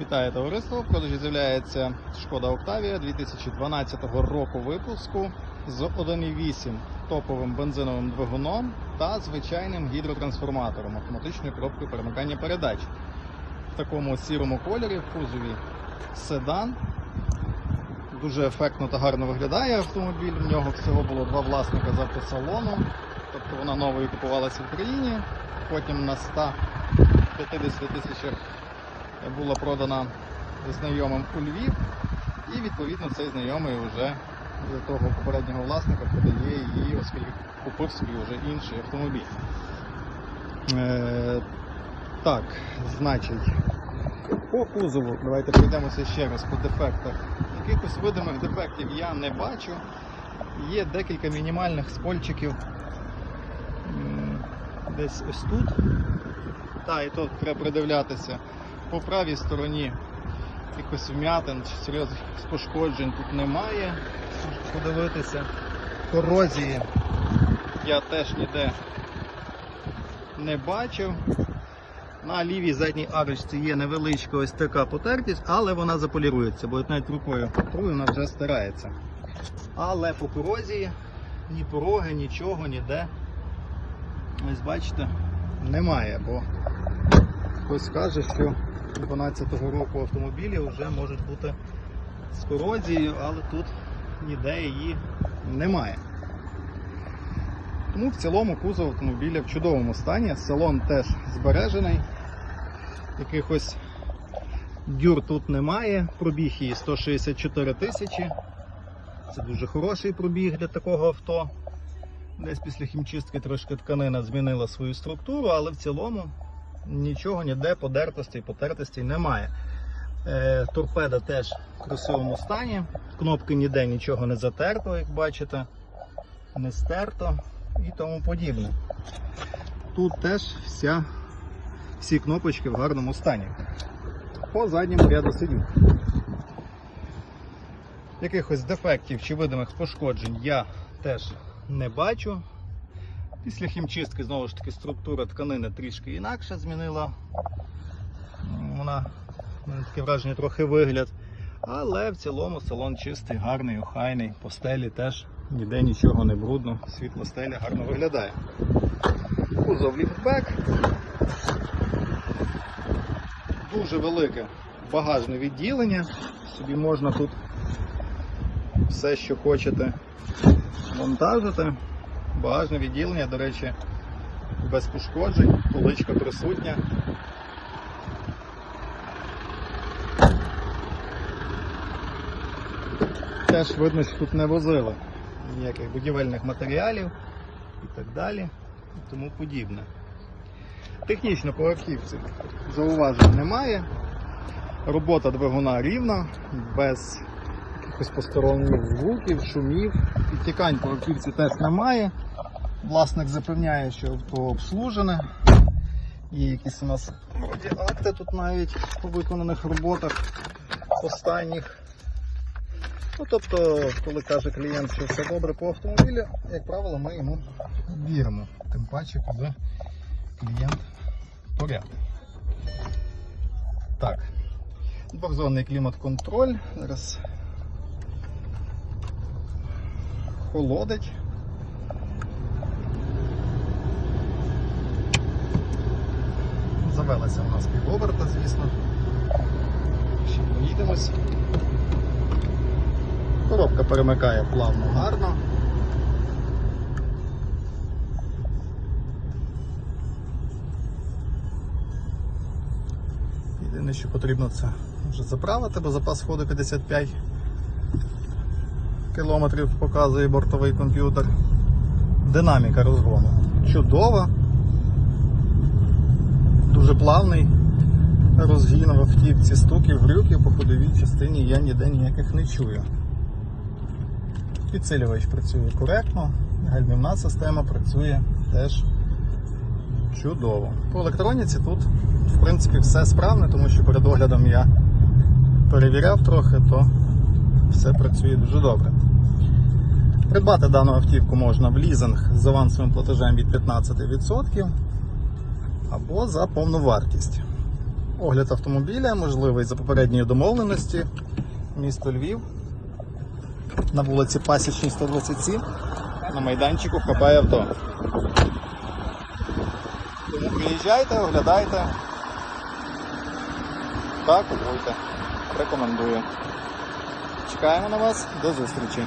Вітаю товариство! В продажі з'являється Шкода Октавія 2012 року випуску з 1.8 топовим бензиновим двигуном та звичайним гідротрансформатором автоматичною коробкою перемикання передач. В такому сірому кольорі в кузові седан. Дуже ефектно та гарно виглядає автомобіль. В нього всього було два власника з автосалону. Тобто вона новою купувалася в Україні. Потім на 150 тисячах була продана знайомим у Львів, і відповідно цей знайомий вже до того попереднього власника продає її, оскільки купив собі вже інший автомобіль. Е, так, значить, по кузову, давайте пройдемося ще раз по дефектах. Якихось видимих дефектів я не бачу. Є декілька мінімальних спольчиків десь ось тут. Та, і тут треба придивлятися. По правій стороні якихось вмятин чи серйозних пошкоджень тут немає. Подивитися. Корозії я теж ніде не бачив. На лівій задній арочці є невеличка ось така потертість, але вона заполірується, бо навіть рукою потрую, вона вже стирається. Але по корозії ні пороги, нічого, ніде. Ось бачите, немає, бо хтось каже, що 12-го року автомобілі вже можуть бути з корозією, але тут ніде її немає. Тому в цілому кузов автомобіля в чудовому стані. Салон теж збережений. Якихось дюр тут немає. Пробіг її 164 тисячі. Це дуже хороший пробіг для такого авто. Десь після хімчистки трошки тканина змінила свою структуру, але в цілому нічого ніде подертостей, потертостей немає. Е, торпеда теж в красивому стані. Кнопки ніде нічого не затерто, як бачите, не стерто і тому подібне. Тут теж вся, всі кнопочки в гарному стані. По задньому ряду сидів. Якихось дефектів чи видимих пошкоджень я теж не бачу. Після хімчистки знову ж таки структура тканини трішки інакше змінила. Вона мене таке враження трохи вигляд. Але в цілому салон чистий, гарний, охайний, по стелі теж ніде нічого не брудно, світло стеля гарно виглядає. Кузов ліфтбек. Дуже велике багажне відділення. Собі можна тут все, що хочете, вантажити. Багажне відділення, до речі, без пошкоджень, поличка присутня. Теж видно, що тут не возили ніяких будівельних матеріалів і так далі і тому подібне. Технічно по автівці зауважень немає. Робота двигуна рівна, без якихось посторонніх звуків, шумів. Підтікань по автівці теж немає. Власник запевняє, що авто обслужене. Є якісь у нас акти тут навіть по виконаних роботах останніх. Ну, тобто, коли каже клієнт, що все добре по автомобілю, як правило, ми йому віримо. Тим паче, коли клієнт порядний. Так. Двохзонний клімат-контроль. Зараз холодить. Завелася у нас півоберта, звісно. Ще поїдемось. Коробка перемикає плавно гарно. Єдине, що потрібно це вже заправити, бо запас ходу 55 кілометрів показує бортовий комп'ютер. Динаміка розгону чудова, дуже плавний розгін в автівці стуків, грюків по ходовій частині я ніде ніяких не чую. Підсилювач працює коректно, гальмівна система працює теж чудово. По електроніці тут, в принципі, все справне, тому що перед оглядом я перевіряв трохи, то все працює дуже добре. Придбати дану автівку можна в лізинг з авансовим платежем від 15% або за повну вартість. Огляд автомобіля можливий за попередньої домовленості. Місто Львів. На вулиці Пасічній 127. На майданчику хапає авто. Тому приїжджайте, оглядайте. Та купуйте. Рекомендую. Чекаємо на вас. До зустрічі.